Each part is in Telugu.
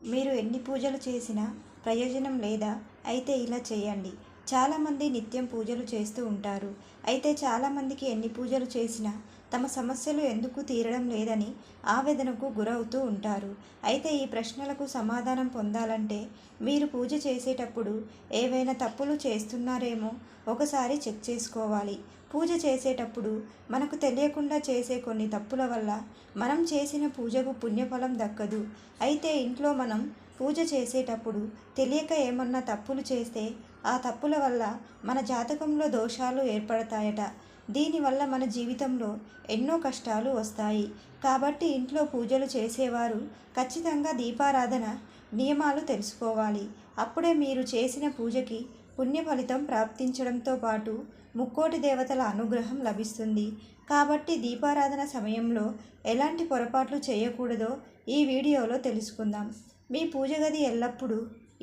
మీరు ఎన్ని పూజలు చేసినా ప్రయోజనం లేదా? అయితే ఇలా చేయండి. చాలామంది నిత్యం పూజలు చేస్తూ ఉంటారు. అయితే చాలామందికి ఎన్ని పూజలు చేసినా తమ సమస్యలు ఎందుకు తీరడం లేదని ఆవేదనకు గురవుతూ ఉంటారు. అయితే ఈ ప్రశ్నలకు సమాధానం పొందాలంటే మీరు పూజ చేసేటప్పుడు ఏవైనా తప్పులు చేస్తున్నారేమో ఒకసారి చెక్ చేసుకోవాలి. పూజ చేసేటప్పుడు మనకు తెలియకుండా చేసే కొన్ని తప్పుల వల్ల మనం చేసిన పూజకు పుణ్యఫలం దక్కదు. అయితే ఇంట్లో మనం పూజ చేసేటప్పుడు తెలియక ఏమన్నా తప్పులు చేస్తే ఆ తప్పుల వల్ల మన జాతకంలో దోషాలు ఏర్పడతాయట. దీనివల్ల మన జీవితంలో ఎన్నో కష్టాలు వస్తాయి. కాబట్టి ఇంట్లో పూజలు చేసేవారు ఖచ్చితంగా దీపారాధన నియమాలు తెలుసుకోవాలి. అప్పుడే మీరు చేసిన పూజకి పుణ్య ఫలితం ప్రాప్తించడంతో పాటు ముక్కోటి దేవతల అనుగ్రహం లభిస్తుంది. కాబట్టి దీపారాధన సమయంలో ఎలాంటి పొరపాట్లు చేయకూడదో ఈ వీడియోలో తెలుసుకుందాం. మీ పూజ గది ఎల్లప్పుడూ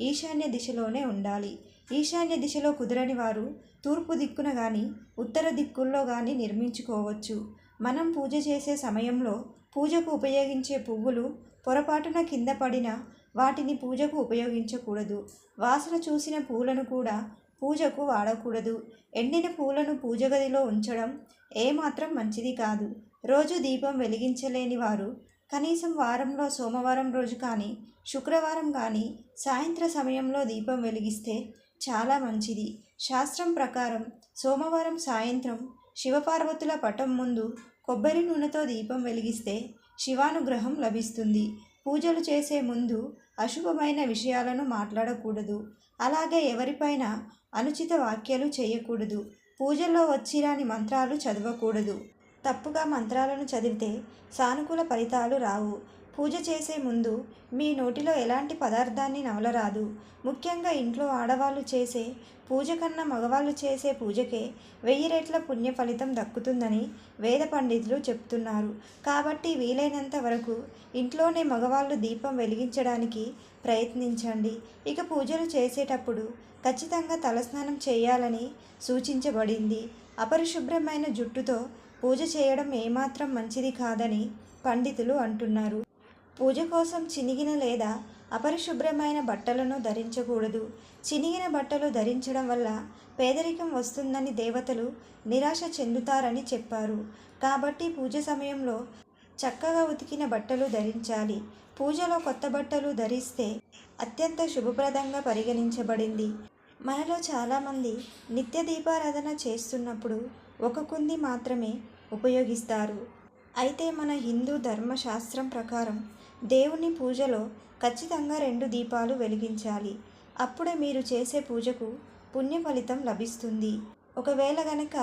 ఈశాన్య దిశలోనే ఉండాలి. ఈశాన్య దిశలో కుదరని వారు తూర్పు దిక్కున కానీ ఉత్తర దిక్కుల్లో కానీ నిర్మించుకోవచ్చు. మనం పూజ చేసే సమయంలో పూజకు ఉపయోగించే పువ్వులు పొరపాటున కింద పడిన వాటిని పూజకు ఉపయోగించకూడదు. వాసన చూసిన పూలను కూడా పూజకు వాడకూడదు. ఎండిన పూలను పూజ గదిలో ఉంచడం ఏమాత్రం మంచిది కాదు. రోజు దీపం వెలిగించలేని వారు కనీసం వారంలో సోమవారం రోజు కానీ శుక్రవారం కానీ సాయంత్ర సమయంలో దీపం వెలిగిస్తే చాలా మంచిది. శాస్త్రం ప్రకారం సోమవారం సాయంత్రం శివపార్వతుల పటం ముందు కొబ్బరి నూనెతో దీపం వెలిగిస్తే శివానుగ్రహం లభిస్తుంది. పూజలు చేసే ముందు అశుభమైన విషయాలను మాట్లాడకూడదు. అలాగే ఎవరిపైన అనుచిత వ్యాఖ్యలు చేయకూడదు. పూజల్లో వచ్చిరాని మంత్రాలు చదవకూడదు. తప్పుగా మంత్రాలను చదివితే సానుకూల ఫలితాలు రావు. పూజ చేసే ముందు మీ నోటిలో ఎలాంటి పదార్థాన్ని నవలరాదు. ముఖ్యంగా ఇంట్లో ఆడవాళ్ళు చేసే పూజ కన్నా మగవాళ్ళు చేసే పూజకే వెయ్యి రెట్ల పుణ్య ఫలితం దక్కుతుందని వేద పండితులు చెప్తున్నారు. కాబట్టి వీలైనంత వరకు ఇంట్లోనే మగవాళ్ళు దీపం వెలిగించడానికి ప్రయత్నించండి. ఇక పూజలు చేసేటప్పుడు ఖచ్చితంగా తలస్నానం చేయాలని సూచించబడింది. అపరిశుభ్రమైన జుట్టుతో పూజ చేయడం ఏమాత్రం మంచిది కాదని పండితులు అంటున్నారు. పూజ కోసం చినిగిన లేదా అపరిశుభ్రమైన బట్టలను ధరించకూడదు. చినిగిన బట్టలు ధరించడం వల్ల పేదరికం వస్తుందని దేవతలు నిరాశ చెందుతారని చెప్పారు. కాబట్టి పూజ సమయంలో చక్కగా ఉతికిన బట్టలు ధరించాలి. పూజలో కొత్త బట్టలు ధరిస్తే అత్యంత శుభప్రదంగా పరిగణించబడింది. మనలో చాలామంది నిత్య దీపారాధన చేస్తున్నప్పుడు ఒక కుంది మాత్రమే ఉపయోగిస్తారు. అయితే మన హిందూ ధర్మశాస్త్రం ప్రకారం దేవుని పూజలో ఖచ్చితంగా రెండు దీపాలు వెలిగించాలి. అప్పుడే మీరు చేసే పూజకు పుణ్య ఫలితం లభిస్తుంది. ఒకవేళ గనక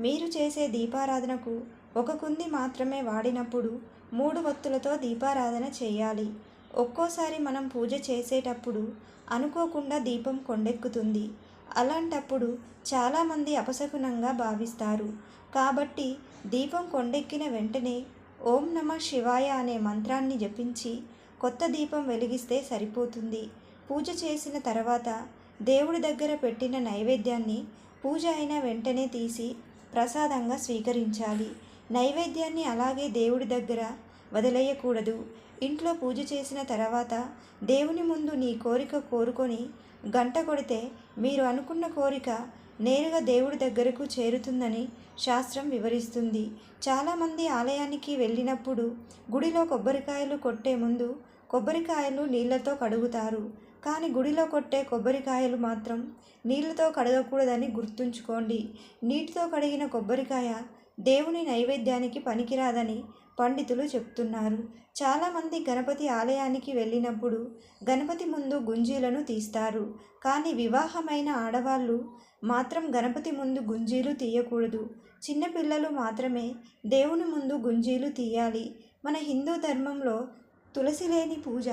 మీరు చేసే దీపారాధనకు ఒక కుంది మాత్రమే వాడినప్పుడు మూడు వత్తులతో దీపారాధన చేయాలి. ఒక్కోసారి మనం పూజ చేసేటప్పుడు అనుకోకుండా దీపం కొండెక్కుతుంది. అలాంటప్పుడు చాలామంది అపశకునంగా భావిస్తారు. కాబట్టి దీపం కొండెక్కిన వెంటనే ఓం నమ శివాయ అనే మంత్రాన్ని జపించి కొత్త దీపం వెలిగిస్తే సరిపోతుంది. పూజ చేసిన తర్వాత దేవుడి దగ్గర పెట్టిన నైవేద్యాన్ని పూజ అయిన వెంటనే తీసి ప్రసాదంగా స్వీకరించాలి. నైవేద్యాన్ని అలాగే దేవుడి దగ్గర వదిలేయకూడదు. ఇంట్లో పూజ చేసిన తర్వాత దేవుని ముందు నీ కోరిక కోరుకొని గంట కొడితే మీరు అనుకున్న కోరిక నేరుగా దేవుడి దగ్గరకు చేరుతుందని శాస్త్రం వివరిస్తుంది. చాలామంది ఆలయానికి వెళ్ళినప్పుడు గుడిలో కొబ్బరికాయలు కొట్టే ముందు కొబ్బరికాయలు నీళ్ళతో కడుగుతారు. కానీ గుడిలో కొట్టే కొబ్బరికాయలు మాత్రం నీళ్ళతో కడగకూడదని గుర్తుంచుకోండి. నీటితో కడిగిన కొబ్బరికాయ దేవుని నైవేద్యానికి పనికిరాదని పండితులు చెప్తున్నారు. చాలామంది గణపతి ఆలయానికి వెళ్ళినప్పుడు గణపతి ముందు గుంజీలను తీస్తారు. కానీ వివాహమైన ఆడవాళ్ళు మాత్రం గణపతి ముందు గుంజీలు తీయకూడదు. చిన్నపిల్లలు మాత్రమే దేవుని ముందు గుంజీలు తీయాలి. మన హిందూ ధర్మంలో తులసి లేని పూజ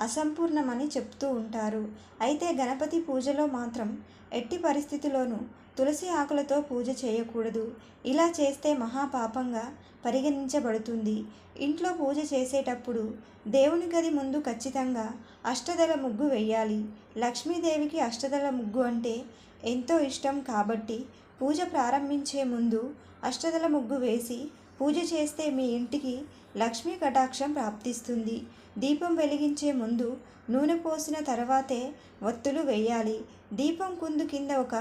అసంపూర్ణమని చెప్తూ ఉంటారు. అయితే గణపతి పూజలో మాత్రం ఎట్టి పరిస్థితిలోనూ తులసి ఆకులతో పూజ చేయకూడదు. ఇలా చేస్తే మహాపాపంగా పరిగణించబడుతుంది. ఇంట్లో పూజ చేసేటప్పుడు దేవుని గది ముందు ఖచ్చితంగా అష్టదళ ముగ్గు వేయాలి. లక్ష్మీదేవికి అష్టదళ ముగ్గు అంటే ఎంతో ఇష్టం కాబట్టి పూజ ప్రారంభించే ముందు అష్టదల ముగ్గు వేసి పూజ చేస్తే మీ ఇంటికి లక్ష్మీ కటాక్షం ప్రాప్తిస్తుంది. దీపం వెలిగించే ముందు నూనె పోసిన తర్వాతే ఒత్తులు వేయాలి. దీపం కుందు కింద ఒక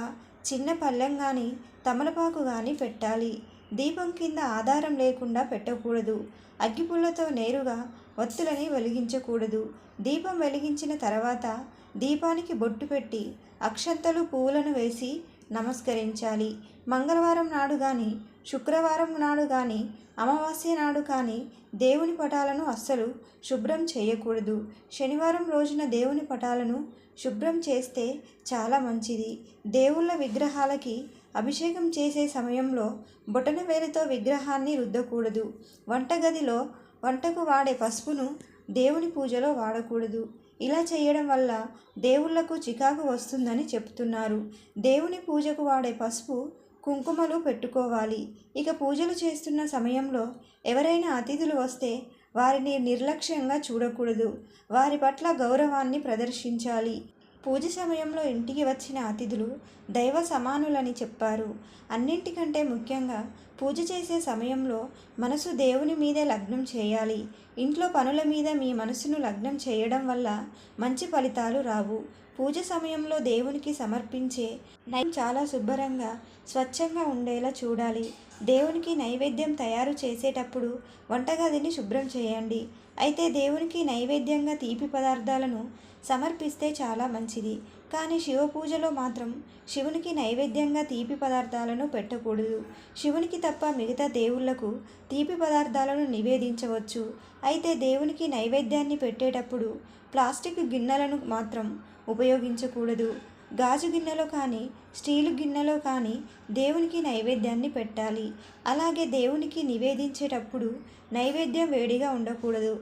చిన్న పళ్ళెం కానీ తమలపాకు కానీ పెట్టాలి. దీపం కింద ఆధారం లేకుండా పెట్టకూడదు. అగ్గిపుల్లతో నేరుగా ఒత్తులని వెలిగించకూడదు. దీపం వెలిగించిన తర్వాత దీపానికి బొట్టు పెట్టి అక్షంతలు పువ్వులను వేసి నమస్కరించాలి. మంగళవారం నాడు కానీ శుక్రవారం నాడు కానీ అమావాస్య నాడు కానీ దేవుని పటాలను అస్సలు శుభ్రం చేయకూడదు. శనివారం రోజున దేవుని పటాలను శుభ్రం చేస్తే చాలా మంచిది. దేవుళ్ళ విగ్రహాలకి అభిషేకం చేసే సమయంలో బొటన వేలుతో విగ్రహాన్ని రుద్దకూడదు. వంటగదిలో వంటకు వాడే పసుపును దేవుని పూజలో వాడకూడదు. ఇలా చేయడం వల్ల దేవుళ్ళకు చికాకు వస్తుందని చెప్తున్నారు. దేవుని పూజకు వాడే పసుపు కుంకుమలు పెట్టుకోవాలి. ఇక పూజలు చేస్తున్న సమయంలో ఎవరైనా అతిథులు వస్తే వారిని నిర్లక్ష్యంగా చూడకూడదు. వారి పట్ల గౌరవాన్ని ప్రదర్శించాలి. పూజ సమయంలో ఇంటికి వచ్చిన అతిథులు దైవ సమానులని చెప్పారు. అన్నింటికంటే ముఖ్యంగా పూజ చేసే సమయంలో మనసు దేవుని మీదే లగ్నం చేయాలి. ఇంట్లో పనుల మీద మీ మనసును లగ్నం చేయడం వల్ల మంచి ఫలితాలు రావు. పూజ సమయంలో దేవునికి సమర్పించే నై చాలా శుభ్రంగా స్వచ్ఛంగా ఉండేలా చూడాలి. దేవునికి నైవేద్యం తయారు చేసేటప్పుడు వంటగదిని శుభ్రం చేయండి. అయితే దేవునికి నైవేద్యంగా తీపి పదార్థాలను సమర్పిస్తే చాలా మంచిది. కానీ శివ పూజలో మాత్రం శివునికి నైవేద్యంగా తీపి పదార్థాలను పెట్టకూడదు. శివునికి తప్ప మిగతా దేవుళ్ళకు తీపి పదార్థాలను నివేదించవచ్చు. అయితే దేవునికి నైవేద్యాన్ని పెట్టేటప్పుడు ప్లాస్టిక్ గిన్నెలను మాత్రం ఉపయోగించకూడదు. గాజు గిన్నెలో కానీ స్టీలు గిన్నెలో కానీ దేవునికి నైవేద్యాన్ని పెట్టాలి. అలాగే దేవునికి నివేదించేటప్పుడు నైవేద్యం వేడిగా ఉండకూడదు.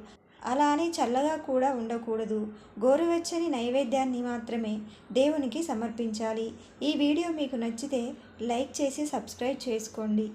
అలానే చల్లగా కూడా ఉండకూడదు. గోరువెచ్చని నైవేద్యాన్ని మాత్రమే దేవునికి సమర్పించాలి. ఈ వీడియో మీకు నచ్చితే లైక్ చేసి సబ్స్క్రైబ్ చేసుకోండి.